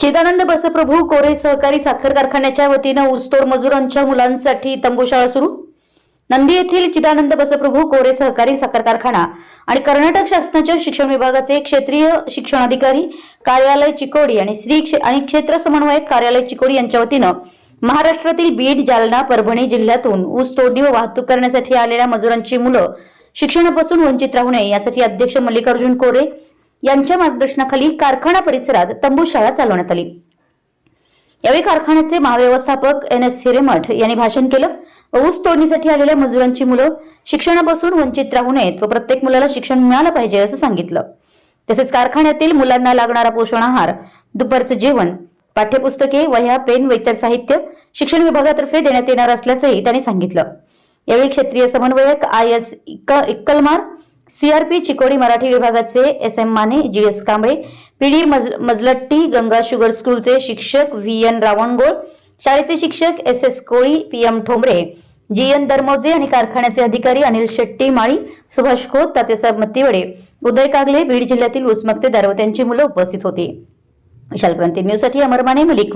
चिदानंद बसप्रभू कोरे सहकारी साखर कारखान्याच्या वतीनं ऊसतोड मजुरांच्या मुलांसाठी तंबूशाळा सुरू. नंदी येथील चिदानंद बसप्रभू कोरे सहकारी साखर कारखाना आणि कर्नाटक शासनाच्या शिक्षण विभागाचे क्षेत्रीय शिक्षणाधिकारी कार्यालय चिकोडी आणि श्री आणि क्षेत्र समन्वयक कार्यालय चिकोडी यांच्या वतीनं महाराष्ट्रातील बीड जालना परभणी जिल्ह्यातून ऊस तोडणी व वाहतूक करण्यासाठी आलेल्या मजुरांची मुलं शिक्षणापासून वंचित राहू नये यासाठी अध्यक्ष मल्लिकार्जुन कोरे यांच्या मार्गदर्शनाखाली कारखाना परिसरात तंबू शाळा चालवण्यात आली. यावेळी कारखान्याचे महाव्यवस्थापक एन एस हिरेमठ यांनी भाषण केलं. व ऊस तोडणीसाठी आलेल्या मजुरांची मुलं शिक्षणापासून वंचित राहू नयेत व प्रत्येक मुलाला शिक्षण मिळालं पाहिजे असं सांगितलं. तसेच कारखान्यातील मुलांना लागणारा पोषण आहार दुपारचं जेवण पाठ्यपुस्तके वह्या पेन व इतर साहित्य शिक्षण विभागातर्फे देण्यात येणार असल्याचंही त्यांनी सांगितलं. यावेळी क्षेत्रीय समन्वयक I S Ikkalmar CRP Chikodi Marathi विभागाचे S M Mane G S Kamble PD मज मजलट्टी गंगा शुगर स्कूलचे शिक्षक व्ही एन रावणगोळ शाळेचे शिक्षक S S Koli P M Thombare G N Darmoje आणि कारखान्याचे अधिकारी अनिल शेट्टी माळी सुभाष खोत तातेसाहेब मत्तीवडे उदय कागले बीड जिल्ह्यातील उस्मक्तेदार व त्यांची मुलं उपस्थित होती. विशाल क्रांती न्यूजसाठी अमरमाने मलिक